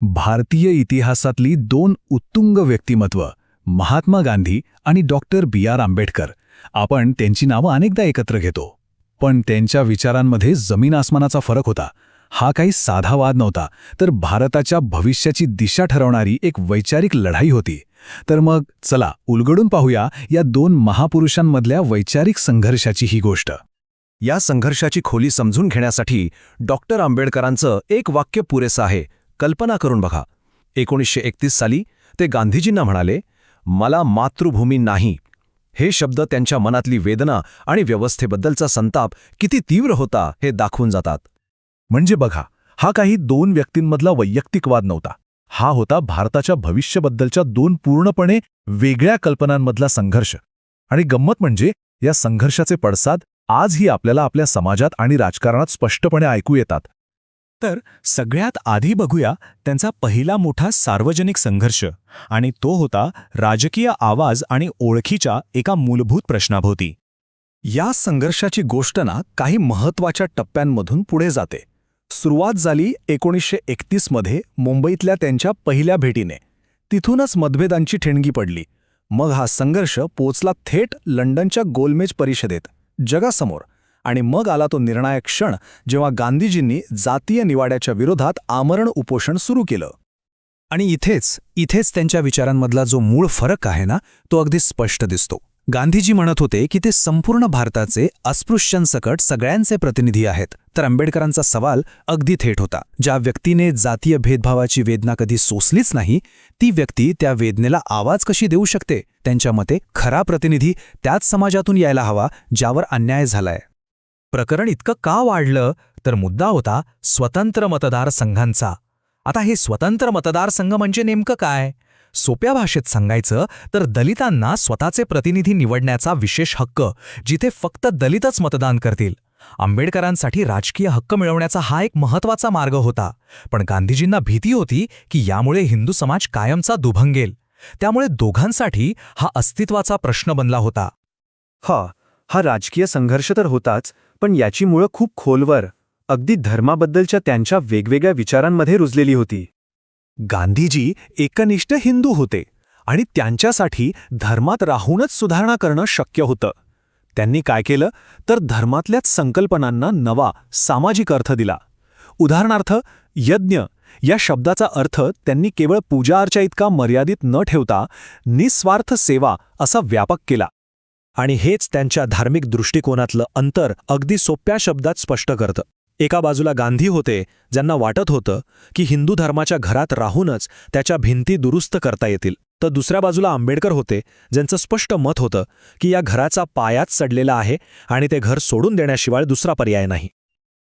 भारतीय इतिहासातली दोन उत्तुंग व्यक्तिमत्व महात्मा गांधी आणि डॉक्टर बी. आर. आंबेडकर. आपण त्यांची नावं अनेकदा एकत्र घेतो. पण त्यांच्या विचारांमध्ये जमीन आसमानाचा फरक होता. हा काही साधा वाद नव्हता तर भारताच्या भविष्याची दिशा ठरवणारी एक वैचारिक लढाई होती. तर मग चला उलगडून पाहूया या दोन महापुरुषांमधल्या वैचारिक संघर्षाची ही गोष्ट. या संघर्षाची खोली समजून घेण्यासाठी डॉक्टर आंबेडकरांचं एक वाक्य पुरेसं आहे. कल्पना करून बघा. एकोणीसशे एकतीस साली ते गांधीजींना म्हणाले मला मातृभूमी नाही. हे शब्द त्यांच्या मनातली वेदना आणि व्यवस्थेबद्दलचा संताप किती तीव्र होता हे दाखवून जातात. म्हणजे बघा हा काही दोन व्यक्तींमधला वैयक्तिकवाद नव्हता. हा होता भारताच्या भविष्याबद्दलच्या दोन पूर्णपणे वेगळ्या कल्पनांमधला संघर्ष. आणि गंमत म्हणजे या संघर्षाचे पडसाद आजही आपल्याला आपल्या समाजात आणि राजकारणात स्पष्टपणे ऐकू येतात. तर सगळ्यात आधी बघूया त्यांचा पहिला मोठा सार्वजनिक संघर्ष. आणि तो होता राजकीय आवाज आणि ओळखीच्या एका मूलभूत प्रश्नाभोवती. या संघर्षाची गोष्ट ना काही महत्त्वाच्या टप्प्यांमधून पुढे जाते. सुरुवात झाली एकोणीसशे एकतीसमध्ये मुंबईतल्या त्यांच्या पहिल्या भेटीने. तिथूनच मतभेदांची ठिणगी पडली. मग हा संघर्ष पोचला थेट लंडनच्या गोलमेज परिषदेत जगासमोर. आणि मग आला तो निर्णायक क्षण जेव्हा गांधीजींनी जातीय निवाड्याच्या विरोधात आमरण उपोषण सुरू केलं. आणि इथेच इथेच त्यांच्या विचारांमधला जो मूळ फरक आहे ना तो अगदी स्पष्ट दिसतो. गांधीजी म्हणत होते की ते संपूर्ण भारताचे अस्पृश्यांसकट सगळ्यांचे प्रतिनिधी आहेत. तर आंबेडकरांचा सवाल अगदी थेट होता. ज्या व्यक्तीने जातीय भेदभावाची वेदना कधी सोसलीच नाही ती व्यक्ती त्या वेदनेला आवाज कशी देऊ शकते? त्यांच्या मते खरा प्रतिनिधी त्याच समाजातून यायला हवा ज्यावर अन्याय झालाय. प्रकरण इतकं का वाढलं? तर मुद्दा होता स्वतंत्र मतदारसंघांचा आता हे स्वतंत्र मतदारसंघ म्हणजे नेमकं काय? सोप्या भाषेत सांगायचं तर दलितांना स्वतःचे प्रतिनिधी निवडण्याचा विशेष हक्क जिथे फक्त दलितच मतदान करतील. आंबेडकरांसाठी राजकीय हक्क मिळवण्याचा हा एक महत्त्वाचा मार्ग होता. पण गांधीजींना भीती होती की यामुळे हिंदू समाज कायमचा दुभंगेल. त्यामुळे दोघांसाठी हा अस्तित्वाचा प्रश्न बनला होता. हा हा राजकीय संघर्ष तर होताच पण याची मुळं खूप खोलवर अगदी धर्माबद्दलच्या त्यांच्या वेगवेगळ्या विचारांमध्ये रुजलेली होती. गांधीजी एकनिष्ठ हिंदू होते आणि त्यांच्यासाठी धर्मात राहूनच सुधारणा करणं शक्य होतं. त्यांनी काय केलं? तर धर्मातल्याच संकल्पनांना नवा सामाजिक अर्थ दिला. उदाहरणार्थ यज्ञ या शब्दाचा अर्थ त्यांनी केवळ पूजा अर्चा इतका मर्यादित न ठेवता निस्वार्थ सेवा असा व्यापक केला. आणि हेच त्यांच्या धार्मिक दृष्टिकोनातलं अंतर अगदी सोप्या शब्दात स्पष्ट करतं. एका बाजूला गांधी होते ज्यांना वाटत होतं की हिंदू धर्माच्या घरात राहूनच त्याच्या भिंती दुरुस्त करता येतील. तर दुसऱ्या बाजूला आंबेडकर होते ज्यांचं स्पष्ट मत होतं की या घराचा पायाच सडलेला आहे आणि ते घर सोडून देण्याशिवाय दुसरा पर्याय नाही.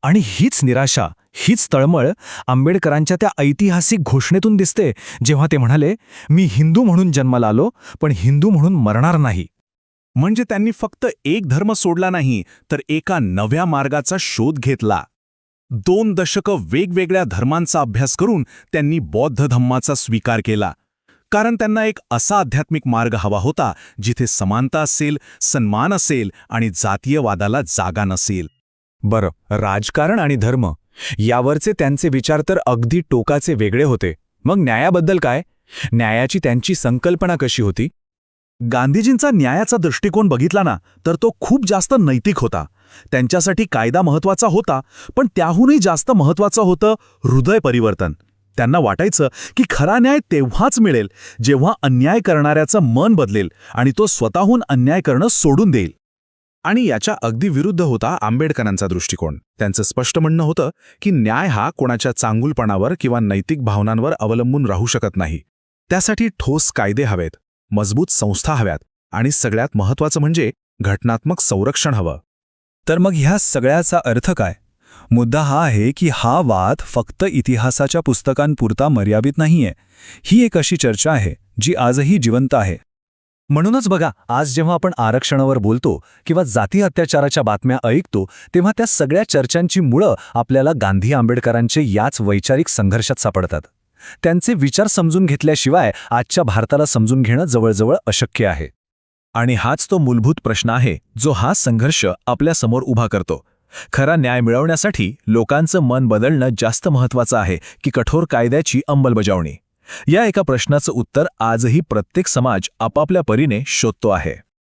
आणि हीच निराशा हीच तळमळ आंबेडकरांच्या त्या ऐतिहासिक घोषणेतून दिसते जेव्हा ते म्हणाले मी हिंदू म्हणून जन्माला आलो पण हिंदू म्हणून मरणार नाही. म्हणजे त्यांनी फक्त एक धर्म सोडला नाही तर एका नव्या मार्गाचा शोध घेतला. दोन दशकं वेगवेगळ्या धर्मांचा अभ्यास करून त्यांनी बौद्ध धम्माचा स्वीकार केला. कारण त्यांना एक असा आध्यात्मिक मार्ग हवा होता जिथे समानता असेल सन्मान असेल आणि जातीयवादाला जागा नसेल. बरं राजकारण आणि धर्म यावरचे त्यांचे विचार तर अगदी टोकाचे वेगळे होते. मग न्यायाबद्दल काय? न्यायाची त्यांची संकल्पना कशी होती? गांधीजींचा न्यायाचा दृष्टिकोन बघितला ना तर तो खूप जास्त नैतिक होता. त्यांच्यासाठी कायदा महत्त्वाचा होता पण त्याहूनही जास्त महत्वाचं होतं हृदय परिवर्तन. त्यांना वाटायचं की खरा न्याय तेव्हाच मिळेल जेव्हा अन्याय करणाऱ्याचं मन बदलेल आणि तो स्वतःहून अन्याय करणं सोडून देईल. आणि याच्या अगदी विरुद्ध होता आंबेडकरांचा दृष्टिकोन. त्यांचं स्पष्ट म्हणणं होतं की न्याय हा कोणाच्या चांगुलपणावर किंवा नैतिक भावनांवर अवलंबून राहू शकत नाही. त्यासाठी ठोस कायदे हवेत. मजबूत संस्था हव्यात आणि सगळ्यात महत्वाचं म्हणजे घटनात्मक संरक्षण हवं. तर मग ह्या सगळ्याचा अर्थ काय? मुद्दा हा आहे की हा वाद फक्त इतिहासाच्या पुस्तकांपुरता मर्यादित नाहीये. ही एक अशी चर्चा आहे जी आजही जिवंत आहे. म्हणूनच बघा आज जेव्हा आपण आरक्षणावर बोलतो किंवा जाती अत्याचाराच्या बातम्या ऐकतो तेव्हा त्या सगळ्या चर्चांची मुळं आपल्याला गांधी आंबेडकरांचे याच वैचारिक संघर्षात सापडतात. त्यांचे विचार समजून घेतल्याशिवाय आजच्या भारताला समजून घेणं जवळजवळ अशक्य आहे. आणि हाच तो मूलभूत प्रश्न आहे जो हा संघर्ष आपल्यासमोर उभा करतो. खरा न्याय मिळवण्यासाठी लोकांचं मन बदलणं जास्त महत्वाचं आहे की कठोर कायद्याची अंमलबजावणी. या एका प्रश्नाचं उत्तर आजही प्रत्येक समाज आपापल्या परीने शोधतो आहे.